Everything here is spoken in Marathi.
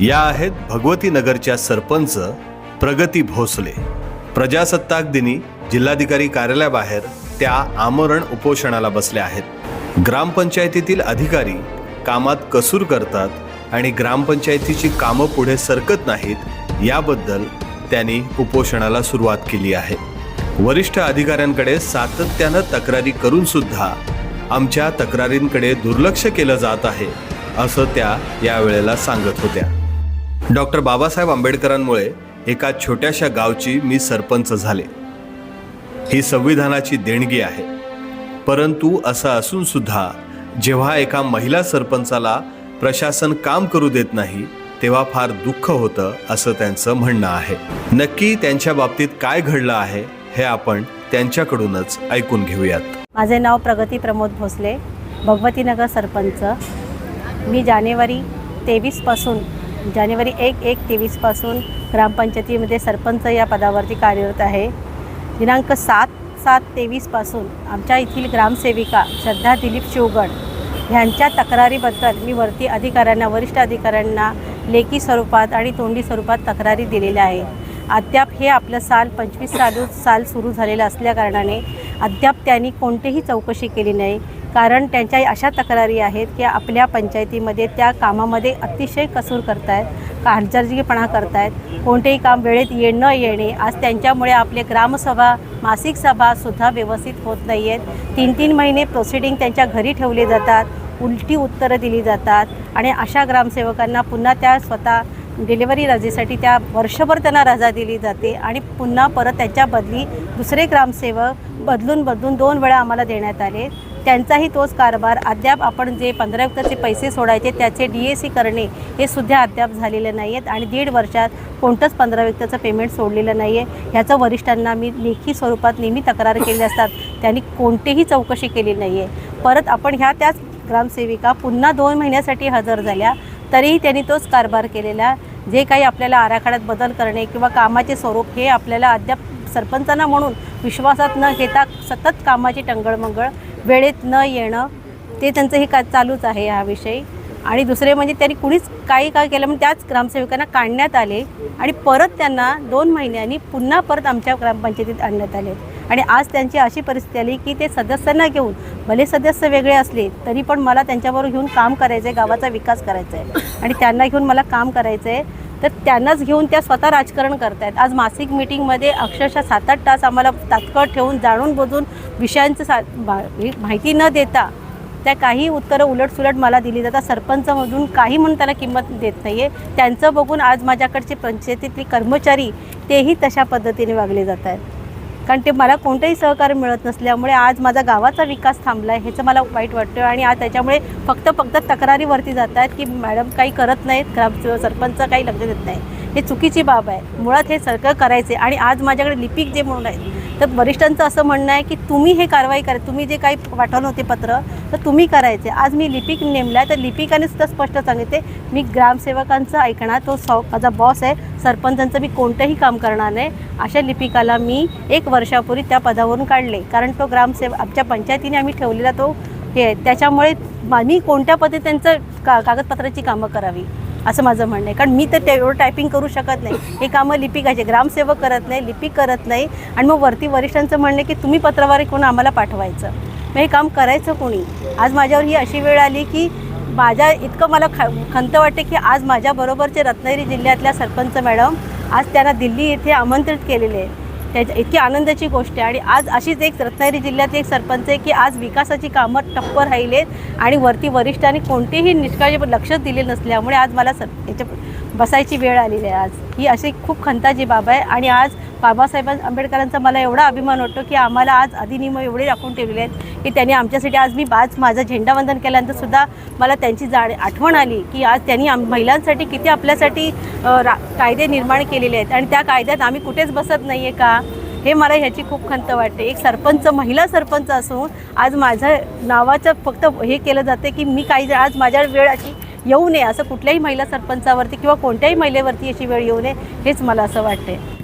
या आहेत भगवती नगरच्या सरपंच प्रगती भोसले. प्रजासत्ताक दिनी जिल्हाधिकारी कार्यालयाबाहेर त्या आमरण उपोषणाला बसल्या आहेत. ग्रामपंचायतीतील अधिकारी कामात कसूर करतात आणि ग्रामपंचायतीची कामं पुढे सरकत नाहीत याबद्दल त्यांनी उपोषणाला सुरुवात केली आहे. वरिष्ठ अधिकाऱ्यांकडे सातत्यानं तक्रारी करून सुद्धा आमच्या तक्रारींकडे दुर्लक्ष केलं जात आहे असं त्या यावेळेला सांगत होत्या. डॉक्टर बाबासाहेब आंबेडकरांमुळे एका छोट्याशा गावची मी सरपंच झाले. ही संविधानाची देणगी आहे. परंतु असं असून सुद्धा जेव्हा एका महिला सरपंचाला प्रशासन काम करू देत नाही तेव्हा फार दुःख होतं असं त्यांचं म्हणणं आहे. नक्की त्यांच्या बाबतीत काय घडलं आहे हे आपण त्यांच्याकडूनच ऐकून घेऊयात. माझे नाव प्रगती प्रमोद भोसले भगवतीनगर सरपंच. मी जानेवारी तेवीसपासून जानेवारी एक एक तेवीसपासून ग्रामपंचायतीमध्ये सरपंच या पदावरती कार्यरत आहे. दिनांक सात सात तेवीसपासून आमच्या येथील ग्रामसेविका श्रद्धा दिलीप शिवगड ह्यांच्या तक्रारीबद्दल मी वरती अधिकाऱ्यांना वरिष्ठ अधिकाऱ्यांना लेखी स्वरूपात आणि तोंडी स्वरूपात तक्रारी दिलेल्या आहे अद्याप हे आपलं साल पंचवीस चालू साल सुरू झालेलं असल्याकारणाने अद्याप त्यांनी कोणतीही चौकशी केली नाही. कारण त्यांच्या अशा तक्रारी आहेत की आपल्या पंचायतीमध्ये त्या कामामध्ये अतिशय कसूर करतायत करत करतायत कोणतेही काम वेळेत ये न येणे आज त्यांच्यामुळे आपले ग्रामसभा मासिक सभासुद्धा व्यवस्थित होत नाही आहेत तीन तीन महिने प्रोसिडिंग त्यांच्या घरी ठेवले जातात उलटी उत्तरं दिली जातात आणि अशा ग्रामसेवकांना पुन्हा त्या स्वतः डिलिव्हरी रजेसाठी त्या वर्षभर त्यांना रजा दिली जाते आणि पुन्हा परत त्याच्या बदली दुसरे ग्रामसेवक बदलून बदलून दोन वेळा आम्हाला देण्यात आले. त्यांचाही तोच कारभार. अद्याप आपण जे पंधरा युक्ताचे पैसे सोडायचे त्याचे डी ए सी करणे हे सुद्धा अद्याप झालेलं नाही आहेत आणि दीड वर्षात कोणतंच पंधरा युक्ताचं पेमेंट सोडलेलं नाही आहे ह्याचं वरिष्ठांना मी लेखी स्वरूपात नेहमी तक्रार केली असतात. त्यांनी कोणतीही चौकशी केली नाही आहे परत आपण ह्या त्याच ग्रामसेविका पुन्हा दोन महिन्यासाठी हजर झाल्या तरीही त्यांनी तोच कारभार केलेला. जे काही आपल्याला आराखड्यात बदल करणे किंवा कामाचे स्वरूप हे आपल्याला अद्याप सरपंचांना म्हणून विश्वासात न घेता सतत कामाची टंगळमंगळ वेळेत न येणं ते त्यांचं हे का चालूच आहे ह्याविषयी आणि दुसरे म्हणजे त्यांनी कुणीच काही काय केलं म्हणजे त्याच ग्रामसेवकांना काढण्यात आले आणि परत त्यांना दोन महिन्यांनी पुन्हा परत आमच्या ग्रामपंचायतीत आणण्यात आले. आणि आज त्यांची अशी परिस्थिती आली की ते सदस्यांना घेऊन भले सदस्य वेगळे असले तरी पण मला त्यांच्याबरोबर घेऊन काम करायचं आहे गावाचा विकास करायचा आहे आणि त्यांना घेऊन मला काम करायचं आहे तर त्यांनाच घेऊन त्या स्वतः राजकारण करतायत. आज मासिक मिटिंगमध्ये अक्षरशः सात आठ तास आम्हाला तात्काळ ठेवून जाणून बुजून विषयांचं सा माहिती न देता त्या काही उत्तरं उलटसुलट मला दिली जातात. सरपंचमधून काही म्हणून त्याला किंमत देत नाही आहे त्यांचं बघून आज माझ्याकडचे पंचायतीतले कर्मचारी तेही तशा पद्धतीने वागले जात आहेत कारण ते मला कोणतंही सहकार्य मिळत नसल्यामुळे आज माझा गावाचा विकास थांबला आहे ह्याचं मला वाईट वाटतं आणि आज त्याच्यामुळे फक्त फक्त तक्रारीवरती जात आहेत की मॅडम काही करत नाहीत ग्राम सरपंच काही लक्ष देत नाही हे चुकीची बाब आहे. मुळात हे सरकार करायचे आणि आज माझ्याकडे लिपिक जे म्हणून आहेत तर वरिष्ठांचं असं म्हणणं आहे की तुम्ही हे कारवाई करा तुम्ही जे काही पाठवलं होते पत्र तर तुम्ही करायचे. आज मी लिपिक नेमला तर लिपिकाने सुद्धा स्पष्ट सांगितले मी ग्रामसेवकांचं ऐकणार तो सौ माझा बॉस आहे सरपंचांचं मी कोणतंही काम करणार नाही अशा लिपिकाला मी एक वर्षापूर्वी त्या पदावरून काढले. कारण तो ग्रामसेवक आमच्या पंचायतीने आम्ही ठेवलेला तो हे आहे. त्याच्यामुळे मी कोणत्या पद्धती त्यांचं का कागदपत्राची कामं करावी? असं माझं म्हणणं आहे. कारण मी तर तेवढं टायपिंग करू शकत नाही. हे कामं लिपिकाचे ग्रामसेवक करत नाही लिपिक करत नाही. आणि मग वरती वरिष्ठांचं म्हणणं आहे की तुम्ही पत्रवारी कोण आम्हाला पाठवायचं? मग हे काम करायचं कोणी? आज माझ्यावर ही अशी वेळ आली की माझ्या इतकं मला ख खंत वाटते की आज माझ्याबरोबरचे रत्नागिरी जिल्ह्यातल्या सरपंच मॅडम आज त्यांना दिल्ली येथे आमंत्रित केलेले आहे. त्याच्या इतकी आनंदाची गोष्ट आहे. आणि आज अशीच एक रत्नागिरी जिल्ह्यात एक सरपंच आहे की आज विकासाची कामं टप्प राहिलेत आणि वरती वरिष्ठांनी कोणतेही निष्काळजी लक्ष दिले नसल्यामुळे आज मला सर याच्या बसायची वेळ आलेली आहे आज. ही अशी खूप खंताची बाब आहे आणि आज बाबासाहेब आंबेडकरांचा मला एवढा अभिमान वाटतो की आम्हाला आज अधिनियम एवढे राखून ठेवलेले आहेत की त्यांनी आमच्यासाठी आज मी आज माझं झेंडावंदन केल्यानंतर सुद्धा मला त्यांची जाण आठवण आली की आज त्यांनी आम महिलांसाठी किती आपल्यासाठी रा कायदे निर्माण केलेले आहेत आणि त्या कायद्यात आम्ही कुठेच बसत नाही आहे का? हे मला ह्याची खूप खंत वाटते. एक सरपंच महिला सरपंच असून आज माझं नावाचं फक्त हे केलं जाते की मी काही आज माझ्या वेळ अशी येऊ नये असं कुठल्याही महिला सरपंचावरती किंवा कोणत्याही महिलेवरती अशी वेळ येऊ नये हेच मला असं वाटते